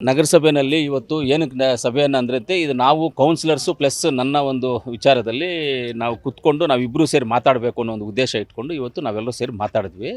ನಗರಸಭೆಯಲ್ಲಿ ಇವತ್ತು ಏನಕ್ಕೆ ನ- ಸಭೆಯನ್ನು ಅಂದ್ರಂತೆ ಇದು ನಾವು ಕೌನ್ಸಿಲರ್ಸು ಪ್ಲಸ್ ನನ್ನ ಒಂದು ವಿಚಾರದಲ್ಲಿ ನಾವು ಕುತ್ಕೊಂಡು ನಾವಿಬ್ಬರು ಸೇರಿ ಮಾತಾಡಬೇಕು ಅನ್ನೋ ಒಂದು ಉದ್ದೇಶ ಇಟ್ಕೊಂಡು ಇವತ್ತು ನಾವೆಲ್ಲರೂ ಸೇರಿ ಮಾತಾಡಿದ್ವಿ.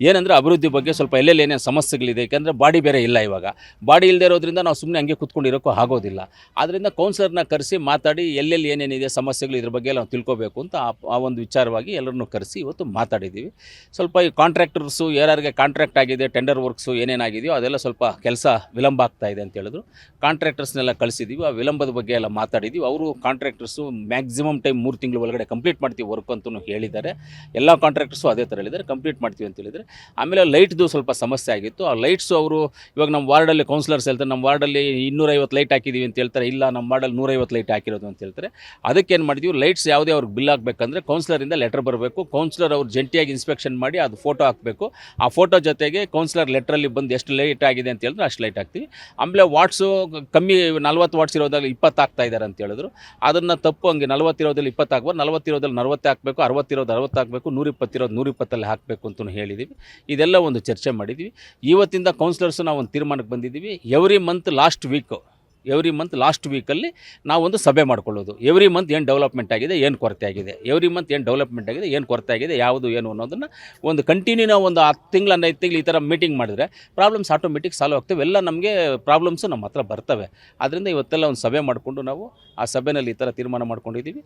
ಏನಂದರೆ ಅಭಿವೃದ್ಧಿ ಬಗ್ಗೆ ಸ್ವಲ್ಪ ಎಲ್ಲೆಲ್ಲಿ ಏನೇನು ಸಮಸ್ಯೆಗಳಿದೆ, ಯಾಕೆಂದರೆ ಬಾಡಿ ಬೇರೆ ಇಲ್ಲ ಇವಾಗ. ಬಾಡಿ ಇಲ್ಲದೆ ಇರೋದ್ರಿಂದ ನಾವು ಸುಮ್ಮನೆ ಹಂಗೆ ಕುತ್ಕೊಂಡಿರೋಕ್ಕೂ ಆಗೋದಿಲ್ಲ. ಆದ್ದರಿಂದ ಕೌನ್ಸಿಲರ್ನ ಕರೆಸಿ ಮಾತಾಡಿ ಎಲ್ಲೆಲ್ಲಿ ಏನೇನಿದೆ ಸಮಸ್ಯೆಗಳು ಇದ್ರ ಬಗ್ಗೆ ನಾವು ತಿಳ್ಕೊಬೇಕು ಅಂತ ಆ ಒಂದು ವಿಚಾರವಾಗಿ ಎಲ್ಲರನ್ನೂ ಕರೆಸಿ ಇವತ್ತು ಮಾತಾಡಿದ್ದೀವಿ. ಸ್ವಲ್ಪ ಈ ಕಾಂಟ್ರಾಕ್ಟರ್ಸು ಯಾರ್ಯಾರಿಗೆ ಕಾಂಟ್ರಾಕ್ಟ್ ಆಗಿದೆ ಟೆಂಡರ್ ವರ್ಕ್ಸು ಏನೇನಾಗಿದೆಯೋ ಅದೆಲ್ಲ ಸ್ವಲ್ಪ ಕೆಲಸ ವಿಳಂಬ ಆಗ್ತಾ ಇದೆ ಅಂತ ಹೇಳಿದ್ರು. ಕಾಂಟ್ರಾಕ್ಟರ್ಸ್ನೆಲ್ಲ ಕಳಿಸಿದ್ದೀವಿ ಆ ವಿಳಂಬದ ಬಗ್ಗೆ ಎಲ್ಲ ಮಾತಾಡಿದ್ದೀವಿ ಅವರು ಕಾಂಟ್ರಾಕ್ಟರ್ಸು ಮ್ಯಾಕ್ಸಿಮಮ್ ಟೈಮ್ ಮೂರು ತಿಂಗಳ ಒಳಗಡೆ ಕಂಪ್ಲೀಟ್ ಮಾಡ್ತೀವಿ ವರ್ಕ್ ಅಂತಲೂ ಹೇಳಿದ್ದಾರೆ. ಎಲ್ಲ ಕಾಂಟ್ರಾಕ್ಟರ್ಸು ಅದೇ ಥರ ಹೇಳಿದ್ದಾರೆ ಕಂಪ್ಲೀಟ್ ಮಾಡ್ತೀವಿ ಅಂತ ಹೇಳಿದರೆ ಆಮೇಲೆ ಲೈಟ್ದು ಸ್ವಲ್ಪ ಸಮಸ್ಯೆ ಆಗಿತ್ತು. ಆ ಲೈಟ್ಸು ಅವರು ಇವಾಗ ನಮ್ಮ ವಾರ್ಡಲ್ಲಿ ಕೌನ್ಸಿಲರ್ಸ್ ಹೇಳ್ತಾರೆ, ನಮ್ಮ ವಾರ್ಡಲ್ಲಿ ಇನ್ನೂರೈವತ್ತು ಲೈಟ್ ಹಾಕಿದ್ದೀವಿ ಅಂತ ಹೇಳ್ತಾರೆ, ಇಲ್ಲ ನಮ್ಮ ವಾರ್ಡಲ್ಲಿ ನೂರೈವತ್ತು ಲೈಟ್ ಹಾಕಿರೋದು ಅಂತ ಹೇಳ್ತಾರೆ. ಅದಕ್ಕೆ ಏನು ಮಾಡಿದ್ವಿ ಲೈಟ್ಸ್ ಯಾವುದೇ ಅವ್ರಿಗೆ ಬಿಲ್ ಆಗಬೇಕಂದ್ರೆ ಕೌನ್ಸಿಲರಿಂದ ಲೆಟರ್ ಬರಬೇಕು. ಕೌನ್ಸಿಲರ್ ಅವ್ರು ಜಂಟಿಯಾಗಿ ಇನ್ಸ್ಪೆಕ್ಷನ್ ಮಾಡಿ ಅದು ಫೋಟೋ ಹಾಕಬೇಕು. ಆ ಫೋಟೋ ಜೊತೆಗೆ ಕೌನ್ಸಿಲರ್ ಲೆಟ್ರಲ್ಲಿ ಬಂದು ಎಷ್ಟು ಲೈಟ್ ಆಗಿದೆ ಅಂತ ಹೇಳಿದ್ರೆ ಅಷ್ಟು ಲೈಟ್ ಹಾಕ್ತೀವಿ. ಆಮೇಲೆ ವಾಟ್ಸು ಕಮ್ಮಿ ನಲ್ವತ್ತು ವಾಟ್ಸ್ ಇರೋದ್ರಲ್ಲಿ ಇಪ್ಪತ್ತು ಹಾಕ್ತಾ ಇದ್ದಾರೆ ಅಂತ ಹೇಳಿದ್ರು. ಅದನ್ನು ತಪ್ಪು ಹಂಗೆ ನಲ್ವತ್ತಿರೋದ್ರಲ್ಲಿ ಇಪ್ಪತ್ತು ಹಾಕ್ಬೋದು ನಲ್ವತ್ತಿರೋದ್ರಲ್ಲಿ ನಲ್ವತ್ತು ಹಾಕಬೇಕು ಅರವತ್ತಿರೋದು ಅರವತ್ತು ಹಾಕಬೇಕು ನೂರಿಪ್ಪತ್ತಿರೋದು ನೂರಿಪ್ಪತ್ತಲ್ಲಿ ಹಾಕಬೇಕು ಅಂತಲೂ ಹೇಳಿದ್ದೀವಿ ಇದೆಲ್ಲ ಒಂದು ಚರ್ಚೆ ಮಾಡಿದ್ವಿ. ಇವತ್ತಿಂದ ಕೌನ್ಸಿಲರ್ಸು ನಾವು ಒಂದು ತೀರ್ಮಾನಕ್ಕೆ ಬಂದಿದ್ದೀವಿ every month last week every month last ವೀಕಲ್ಲಿ ನಾವೊಂದು ಸಭೆ ಮಾಡ್ಕೊಳ್ಳೋದು. ಎವ್ರಿ ಮಂತ್ ಏನು ಡೆವಲಪ್ಮೆಂಟ್ ಆಗಿದೆ, ಏನು ಕೊರತೆ ಆಗಿದೆ. ಎವ್ರಿ ಮಂತ್ ಏನು ಡೆವಲಪ್ಮೆಂಟ್ ಆಗಿದೆ, ಏನು ಕೊರತೆ ಆಗಿದೆ, ಯಾವುದು, ಏನು ಅನ್ನೋದನ್ನು ಒಂದು ಕಂಟಿನ್ಯೂ ನಾವು ಒಂದು ಹತ್ತು ತಿಂಗಳು ಐದು ತಿಂಗಳು ಈ ಥರ ಮೀಟಿಂಗ್ ಮಾಡಿದರೆ ಪ್ರಾಬ್ಲಮ್ಸ್ ಆಟೋಮೆಟಿಕ್ ಸಾಲ್ವ್ ಆಗ್ತವೆ. ಎಲ್ಲ ನಮಗೆ ಪ್ರಾಬ್ಲಮ್ಸು ನಮ್ಮ ಹತ್ರ ಬರ್ತವೆ. ಆದ್ದರಿಂದ ಇವತ್ತೆಲ್ಲ ಒಂದು ಸಭೆ ಮಾಡಿಕೊಂಡು ನಾವು ಆ ಸಭೆಯಲ್ಲಿ ಈ ಥರ ತೀರ್ಮಾನ ಮಾಡ್ಕೊಂಡಿದ್ದೀವಿ.